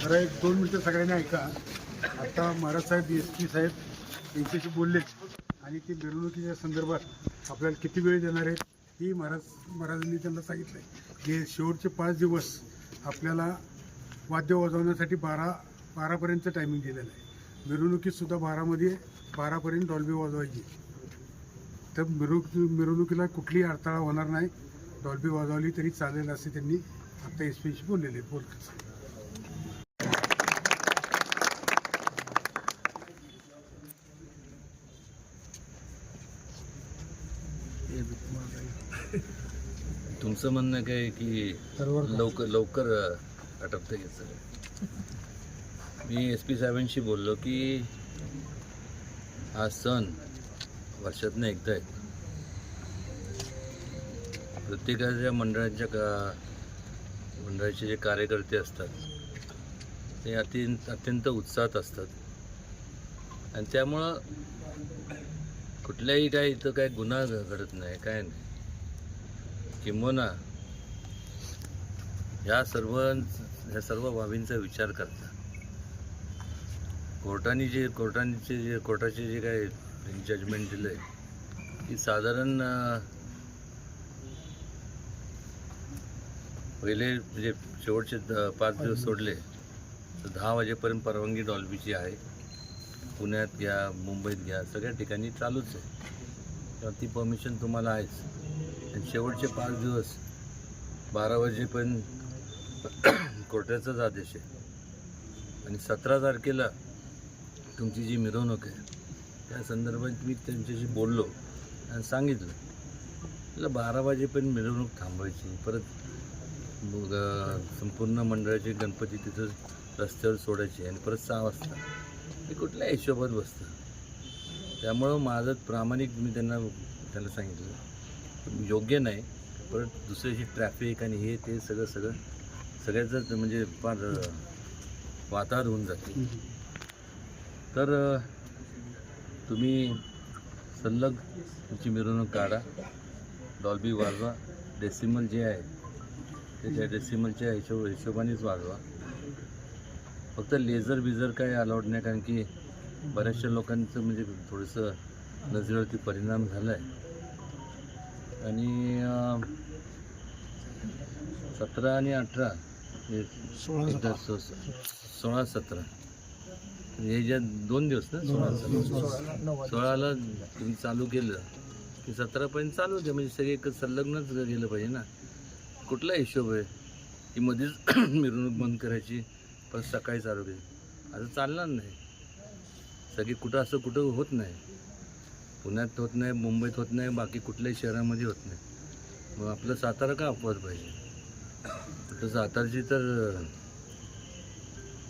जरा एक दोन मिनटं सगळ्यांनी ऐका. आता महाराज साहेब एस पी साहेब यांच्याशी बोललेच आणि ते मिरवणुकीच्या संदर्भात आपल्याला किती वेळ देणार आहेत ही महाराज महाराजांनी त्यांना सांगितलं आहे की शेवटचे पाच दिवस आपल्याला वाद्य वाजवण्यासाठी बारा बारापर्यंत टायमिंग दिलेलं आहे. मिरवणुकीतसुद्धा बारामध्ये बारापर्यंत डॉल्बी वाजवायची. तर मिरवणूक मिरवणुकीला कुठलीही अडथळा होणार नाही. डॉल्बी वाजवली तरी चालेल असे त्यांनी आता एस पीशी बोललेले. बोल तुमचं म्हणणं काय की लवकर लवकर आटपतं घ्यायचं मी एस पी साहेबांशी बोललो की हा सण वर्षातनं एकदा आहे. प्रत्येकाच्या मंडळाच्या का मंडळाचे जे कार्यकर्ते असतात ते अत्यंत अत्यंत उत्साहात असतात. आणि त्यामुळं कुठल्याही काय इथं काय गुन्हा घडत नाही काय नाही. किंबोना ह्या सर्व ह्या सर्व बाबींचा विचार करता. कोर्टाने जे कोर्टांचे जे कोर्टाचे जे काय जजमेंट दिलं आहे की साधारण पहिले म्हणजे शेवटचे द- पाच दिवस सोडले तर दहा वाजेपर्यंत परवानगी डॉल्बीची आहे. पुण्यात घ्या मुंबईत घ्या सगळ्या ठिकाणी चालूच आहे. तेव्हा ती परमिशन तुम्हाला आहेच. आणि शेवटचे पाच दिवस बारा वाजेपर्यंत कोर्टाचाच आदेश आहे. आणि सतरा तारखेला तुमची जी मिरवणूक आहे त्या संदर्भात मी त्यांच्याशी बोललो आणि सांगितलं. त्याला बारा वाजेपर्यंत मिरवणूक थांबवायची परत मग संपूर्ण मंडळाचे गणपती तिथं रस्त्यावर सोडायची आणि परत सहा वाजता. हे कुठल्या हिशोबात बसतं? त्यामुळं माझं प्रामाणिक मी त्यांना त्यांना सांगितलं. योग्य नाही परत दुसऱ्याची ट्रॅफिक आणि हे ते सगळं सगळं सगळ्याचंच म्हणजे फार वातावरण होऊन जाते. तर तुम्ही सल्लग तुमची मिरवणूक काढा. डॉल्बी वाजवा. डेसिमल जे आहे ते त्या डेसिमलच्या हिशोब हिशोबानेच वाजवा फक्त लेझर बिझर काय अलाउड नाही कारण की बऱ्याचशा लोकांचं म्हणजे थोडंसं नजरेवरती परिणाम झाला आहे आणि सतरा आणि अठरा सोळा सतरा. हे ज्या दोन दिवस ना? सोळा सोळाला तुम्ही चालू केलं की सतरापर्यंत चालू द्या म्हणजे सगळे एकच संलग्नच गेलं पाहिजे ना? कुठला हिशोब आहे? की मध्येच मिरवणूक बंद करायची परत सकाळी चालू केली. असं चालणार नाही. सगळी कुठं असं कुठं होत नाही. पुण्यात होत नाही मुंबईत होत नाही बाकी कुठल्याही शहरामध्ये होत नाही. मग आपलं सातारा का अपवाद पाहिजे? तर सातारची तर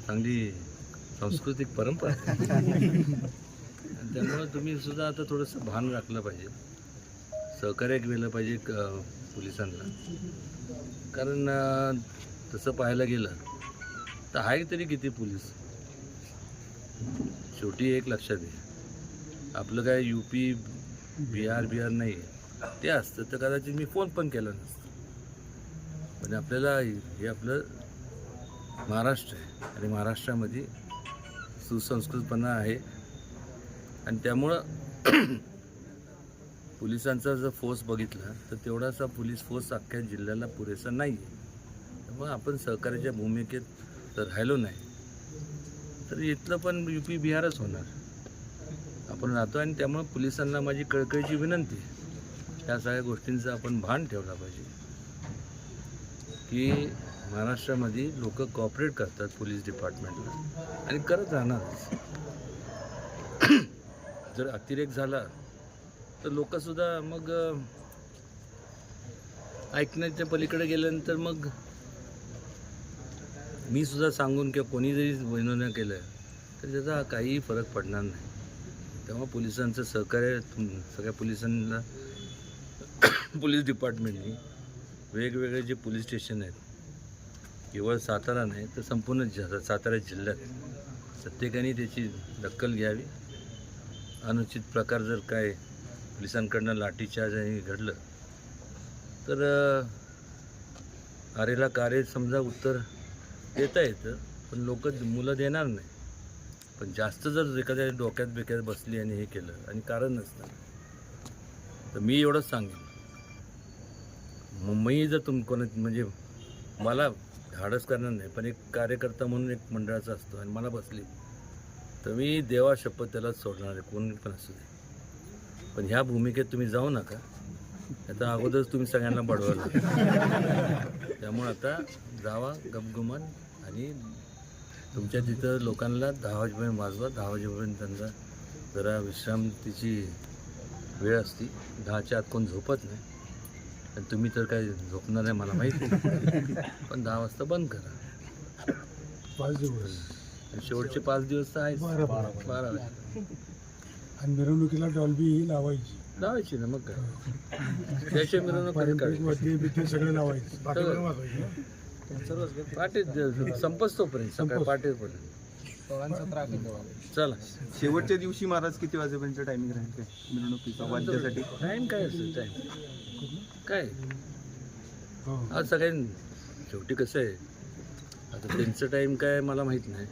चांगली सांस्कृतिक परंपरा त्यामुळं तुम्ही सुद्धा आता थोडंसं भान राखलं पाहिजे. सहकार्य केलं पाहिजे क- पोलिसांना. कारण तसं पाहायला गेलं तर आहे तरी किती पोलीस? शेवटी एक लक्षात ये आपलं काय यू पी बिहार बिहार नाही आहे ते असतं तर कदाचित मी फोन पण केला नसतं. पण आपल्याला हे आपलं महाराष्ट्र आहे आणि महाराष्ट्रामध्ये सुसंस्कृतपणा आहे. आणि त्यामुळं पोलिसांचा जर फोर्स बघितला तर तेवढासा पोलीस फोर्स अख्ख्या जिल्ह्याला पुरेसा नाही आहे त्यामुळे आपण सहकार्याच्या भूमिकेत तर राहिलो नाही. तर इथलं पण यू पी बिहारच होणार. आपण राहतो आणि त्यामुळे पोलिसांना माझी कळकळीची विनंती आहे. या सगळ्या गोष्टींचं आपण भान ठेवला पाहिजे. की महाराष्ट्रामध्ये लोक कॉपरेट करतात पोलीस डिपार्टमेंटला आणि करत राहणारच. जर अतिरेक झाला तर लोकसुद्धा मग ऐकण्याच्या पलीकडे गेल्यानंतर मग मी सुद्धा सांगून किंवा कोणी जरी विनोदन केलं तर त्याचा काहीही फरक पडणार नाही. तेव्हा पोलिसांचं सहकार्य सगळ्या पोलिसांना पोलीस डिपार्टमेंटनी वेगवेगळे जे पोलीस स्टेशन आहेत केवळ सातारा नाही तर संपूर्ण ज सातारा जिल्ह्यात प्रत्येकाने त्याची दखल घ्यावी. अनुचित प्रकार जर काय पोलिसांकडनं लाठीचार्ज आणि घडलं. तर आरेला कारे समजा उत्तर देता येतं पण लोक मुलं देणार नाही. पण जास्त जर एखाद्या डोक्यात बिक्यात बसली आणि हे केलं आणि कारण नसतं तर मी एवढंच सांगेन. मुंबई जर तुम कोणा म्हणजे मला धाडस करणार नाही पण एक कार्यकर्ता म्हणून एक मंडळाचा असतो आणि मला बसली तर मी देवा शपथ त्याला सोडणार आहे कोण पण असू दे. पण ह्या भूमिकेत तुम्ही जाऊ नका. आता अगोदरच तुम्ही सगळ्यांना बडवलं त्यामुळे आता जावा गपगुमान आणि तुमच्या तिथं लोकांना दहा वाजेपर्यंत वाजवा दहा वाजेपर्यंत त्यांचा जरा विश्रांतीची वेळ असती. दहाच्या आत कोण झोपत नाही. आणि तुम्ही तर काय झोपणार आहे मला माहिती. पण दहा वाजता बंद करा. पाच दिवस. आणि शेवटचे पाच दिवस तर आहेच. बारा. आणि मिरवणुकीला डॉल्बी ही लावायची. लावायची ना मग काय? त्याशिवाय मिरवणूक कधी पारंपरिक काढायची? वाद्य बिद्य सगळे लावायचे. सगळं. पहाटे संपच तोपर्यंत सकाळी संपच. पहाटेपर्यंत चला. शेवटच्या दिवशी महाराज किती वाजेपर्यंत टायमिंग राहील काय मिरवणुकीचा वाद्यासाठी? टाईम काय असेल टाईम काय? हो. आज सगळ्यां शेवटी कसं आहे? आता त्यांचं टाईम काय मला माहीत नाही.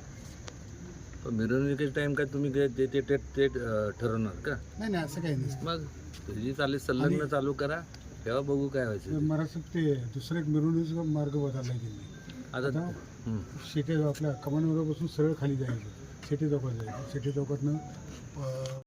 पण मिरवणुकीचं टाईम काय तुम्ही काय ते ते ते ते, अं, ठरवणार का? नाही नाही असं काही नसतं मग तुझी चालेल संलग्न चालू करा तेव्हा बघू काय व्हायचं ते. महाराष्ट्र ते दुसरा एक मिरवणुकीचा मार्ग बदलला गेला आता आता हं. शेटे आपल्या कमानवरापासून सरळ खाली जायचं. शेटे चौकात जायचं. शेटे चौकातनं अं,